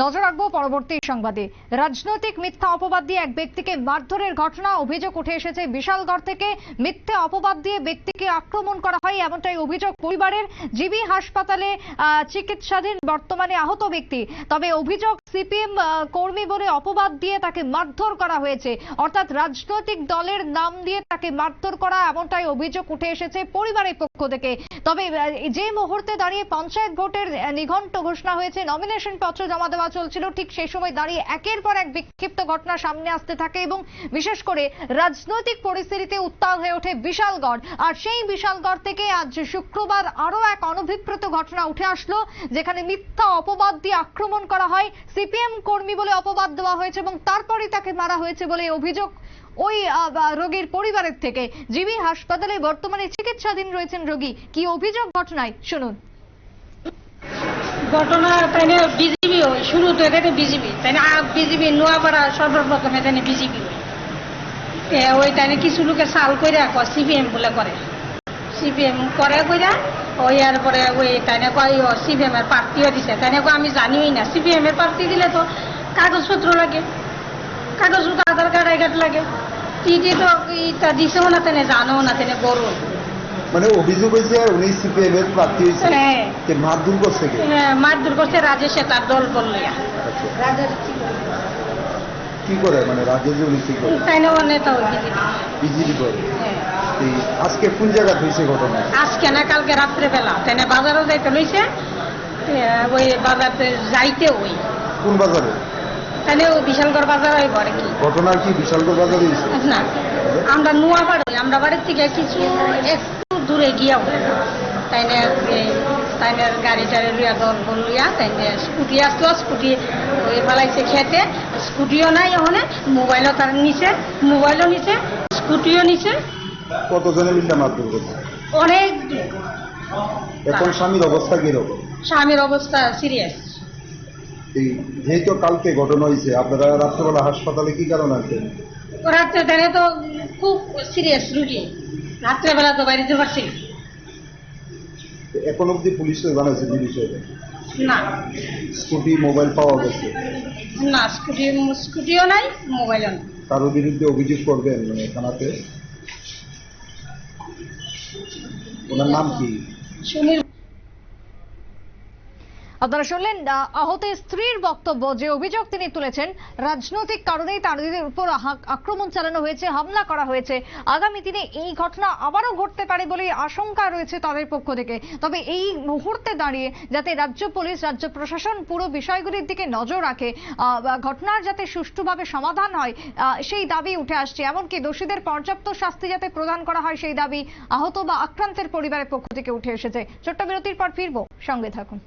নজর রাখব পরবর্তী সংবাদে। রাজনৈতিক মিথ্যা অপবাদ দিয়ে এক ব্যক্তিকে মারধরের ঘটনা অভিযোগ উঠে এসেছে। বিশালগড় থেকে মিথ্যে অপবাদ দিয়ে ব্যক্তিকে আক্রমণ করা হয় এমনটাই অভিযোগ পরিবারের জিবি হাসপাতালে চিকিৎসাধীন বর্তমানে আহত ব্যক্তি। তবে অভিযোগ সিপিএম কর্মী বলে অপবাদ দিয়ে তাকে মারধর করা হয়েছে। অর্থাৎ রাজনৈতিক দলের নাম দিয়ে তাকে মারধর করা এমনটাই অভিযোগ উঠে এসেছে পরিবারের পক্ষ থেকে। তবে যে মুহূর্তে দাঁড়িয়ে পঞ্চায়েত ভোটের নিঘণ্ট ঘোষণা হয়েছে নমিনেশন পত্র জমা দেওয়া চলছিল, ঠিক সেই সময় দাঁড়িয়ে একের পর এক বিক্ষিপ্ত ঘটনা সামনে আসতে থাকে এবং বিশেষ করে রাজনৈতিক পরিস্থিতিতে উত্তাল হয়ে ওঠে বিশালগড়। আর সেই বিশালগড় থেকে আজ শুক্রবার আরও এক অনভিপ্রেত ঘটনা উঠে আসলো, যেখানে মিথ্যা অপবাদ দিয়ে আক্রমণ করা হয় সিপিএম কর্মী বলে অপবাদ দেওয়া হয়েছে এবং তারপরেই তাকে মারা হয়েছে বলে অভিযোগ ওই রোগীর পরিবারের থেকে। জিবি হাসপাতালে বর্তমানে চিকিৎসাধীন রয়েছেন রোগী। কি অভিযোগ ঘটনায়? শুনুন। ঘটনা তাই বিজেপি হয়। শুরু তো এটা বিজেপি তাই না বিজেপি নোয়াপাড়া সর্বপ্রথম বিজেপি হয়। ওই তাই কিছু লোকে সাল করে সিপিএম বলে করে। সিপিএম করে কইরা ওই আর পরে ওই তাই না কয় সিপিএম এর প্রার্থীও দিছে। কয় আমি জানিই না সিপিএম এর প্রার্থী দিলে তো কাগজপত্র লাগে কাগজপত্র আধার কার্ড আই কার্ড লাগে। টিটি তো ইটা দিছেও না তেনে জানো না তেনে গরু। মানে অভিযোগ হয়েছে উনি সিপিএম এর প্রার্থী হয়েছে হ্যাঁ। মারধর করছে কে? হ্যাঁ, মারধর করছে রাজেশে তার দল বললিয়া আচ্ছা। কি করে? মানে রাজ্যে যে উনি কি করে? তাই না ওই বিজেপি। বিজেপি করে। হ্যাঁ। আজকে কোন জায়গায় হয়েছে ঘটনা? আজকে না কালকে রাত্রে বেলা তাই না বাজারও যাইতে লইছে। ওই বাজারতে যাইতে ওই। কোন বাজারে? না ওই বিশালগড় বাজার ওই ঘরে কি? ঘটনার কি বিশালগড় বাজারে হয়েছে? না আমরা নোয়া বাড়ি আমরা বাড়ির থেকে কিছু একটু দূরে না এ, তাই না গাড়ি টাড়ি লইয়া দল বল লইয়া তাই স্কুটি আসলো স্কুটি ওই খেতে। স্কুটিও নাই ওখানে মোবাইলও তার নিচে মোবাইলও নিচে স্কুটিও নিচে। কতজনে মিললে মারধর করছে অনেক এখন স্বামীর অবস্থা কীরকম? স্বামীর অবস্থা সিরিয়াস এই যেহেতু কালকে ঘটনা হয়েছে আপনারা রাত্রেবেলা হাসপাতালে কি কারণ আছেন রাত্রে তাহলে তো খুব সিরিয়াস রুগী। রাত্রেবেলা তো বাড়িতে পারছি। এখন অব্দি পুলিশে জানাইছে যে বিষয়ে? না। স্কুটি মোবাইল পাওয়া গেছে? না স্কুটি স্কুটিও নাই মোবাইলও নাই। কারোর বিরুদ্ধে অভিযোগ করবেন মানে থানাতে? ওনার নাম কি? সুনীল আপনারা শুনলেন আহ, আহত স্ত্রীর বক্তব্য যে অভিযোগ তিনি তুলেছেন রাজনৈতিক কারণেই তাদের উপর আক্রমণ চালানো হয়েছে হামলা করা হয়েছে। আগামী দিনে এই ঘটনা আবারও ঘটতে পারে বলে আশঙ্কা রয়েছে তাদের পক্ষ থেকে। তবে এই মুহূর্তে দাঁড়িয়ে যাতে রাজ্য পুলিশ রাজ্য প্রশাসন পুরো বিষয়গুলির দিকে নজর রাখে ঘটনার যাতে সুষ্ঠুভাবে সমাধান হয় সেই দাবি উঠে আসছে। এমনকি দোষীদের পর্যাপ্ত শাস্তি যাতে প্রদান করা হয় সেই দাবি আহত বা আক্রান্তের পরিবারের পক্ষ থেকে উঠে এসেছে। ছোট্ট বিরতির পর ফিরবো। সঙ্গে থাকুন।